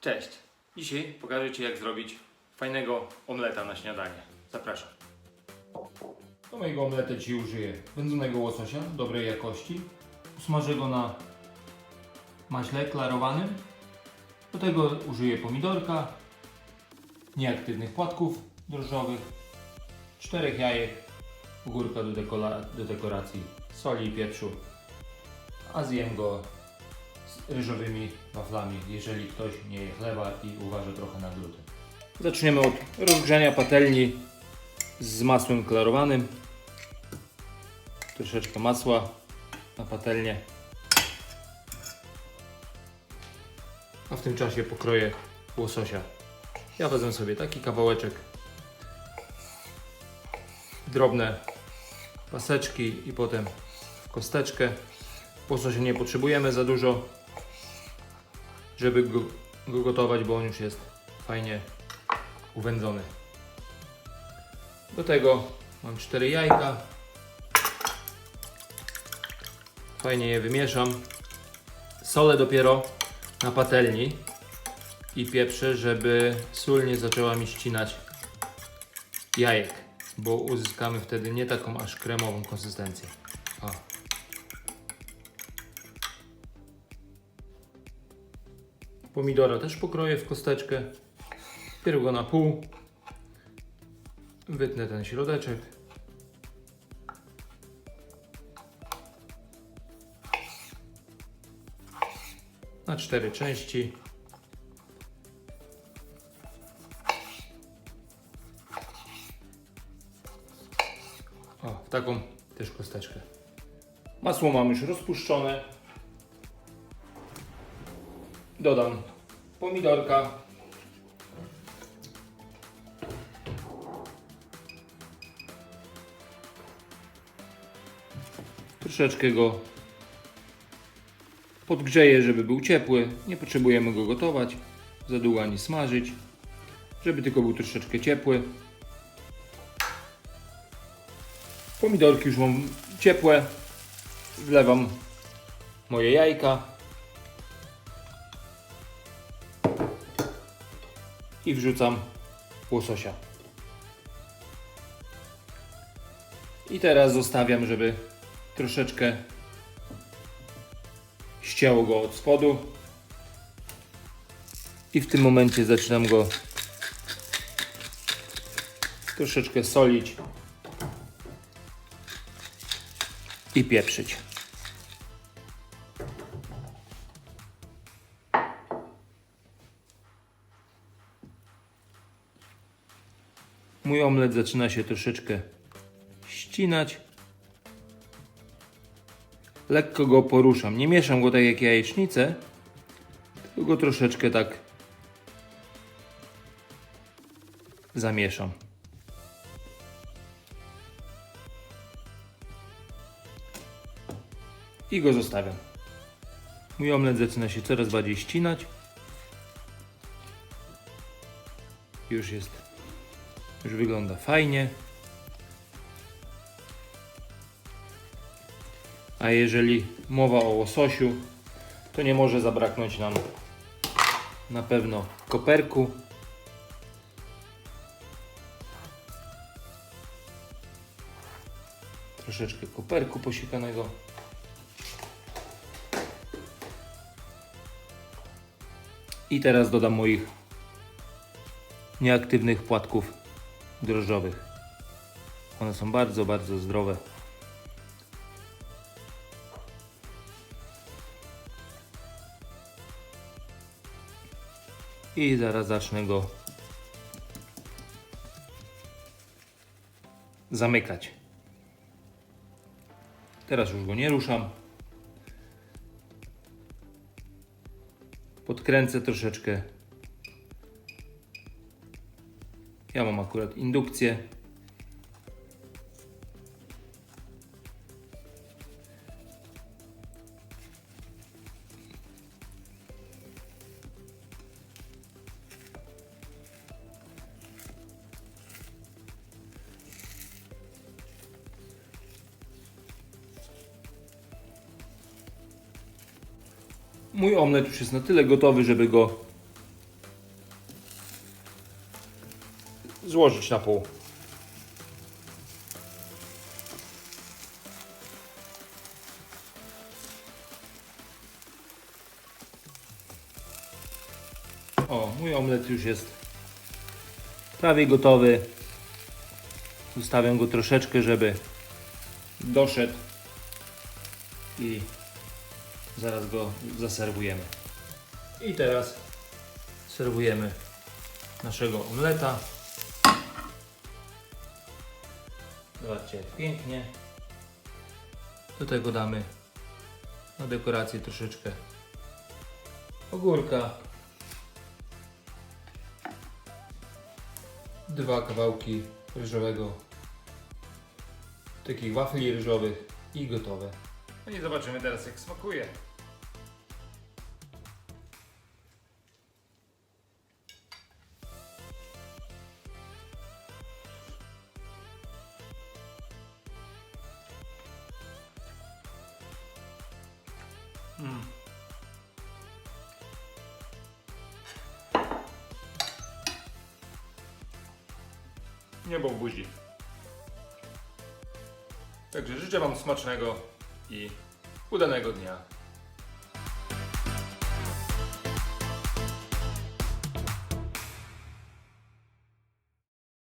Cześć. Dzisiaj pokażę Ci jak zrobić fajnego omleta na śniadanie. Zapraszam. Do mojego omleta Ci użyję wędzonego łososia dobrej jakości. Usmażę go na maśle klarowanym. Do tego użyję pomidorka, nieaktywnych płatków drożdżowych, czterech jajek, ogórka do, do dekoracji, soli i pieprzu, a zjem go z ryżowymi waflami, jeżeli ktoś nie je chleba i uważa trochę na gluten. Zaczniemy od rozgrzania patelni z masłem klarowanym. Troszeczkę masła na patelnię. A w tym czasie pokroję łososia. Ja wezmę sobie taki kawałeczek, drobne paseczki i potem w kosteczkę. Łososia nie potrzebujemy za dużo, żeby go, go gotować, bo on już jest fajnie uwędzony. Do tego mam 4 jajka. Fajnie je wymieszam. Solę dopiero na patelni i pieprzę, żeby sól nie zaczęła mi ścinać jajek, bo uzyskamy wtedy nie taką aż kremową konsystencję. O. Pomidora też pokroję w kosteczkę. Pierw na pół. Wytnę ten środeczek. Na cztery części. O, w taką też kosteczkę. Masło mam już rozpuszczone. Dodam pomidorka. Troszeczkę go podgrzeję, żeby był ciepły. Nie potrzebujemy go gotować, za długo ani smażyć, żeby tylko był troszeczkę ciepły. Pomidorki już mam ciepłe. Wlewam moje jajka. I wrzucam łososia. I teraz zostawiam, żeby troszeczkę ścięło go od spodu. I w tym momencie zaczynam go troszeczkę solić i pieprzyć. Mój omlet zaczyna się troszeczkę ścinać. Lekko go poruszam. Nie mieszam go tak jak jajecznicę, tylko go troszeczkę tak zamieszam. I go zostawiam. Mój omlet zaczyna się coraz bardziej ścinać. Już jest już wygląda fajnie. A jeżeli mowa o łososiu, to nie może zabraknąć nam na pewno koperku. Troszeczkę koperku posikanego. I teraz dodam moich nieaktywnych płatków drożdżowych. One są bardzo, bardzo zdrowe. I zaraz zacznę go zamykać. Teraz już go nie ruszam. Podkręcę troszeczkę Ja mam akurat indukcję. Mój omlet już jest na tyle gotowy, żeby go złożyć na pół. O, mój omlet już jest prawie gotowy. Zostawiam go troszeczkę, żeby doszedł i zaraz go zaserwujemy. I teraz serwujemy naszego omleta. Zobaczcie jak pięknie. Do tego damy na dekorację troszeczkę ogórka. Dwa kawałki ryżowego, takich wafli ryżowych i gotowe. No i zobaczymy teraz jak smakuje. Mm. Niebo w buzi. Także życzę Wam smacznego i udanego dnia.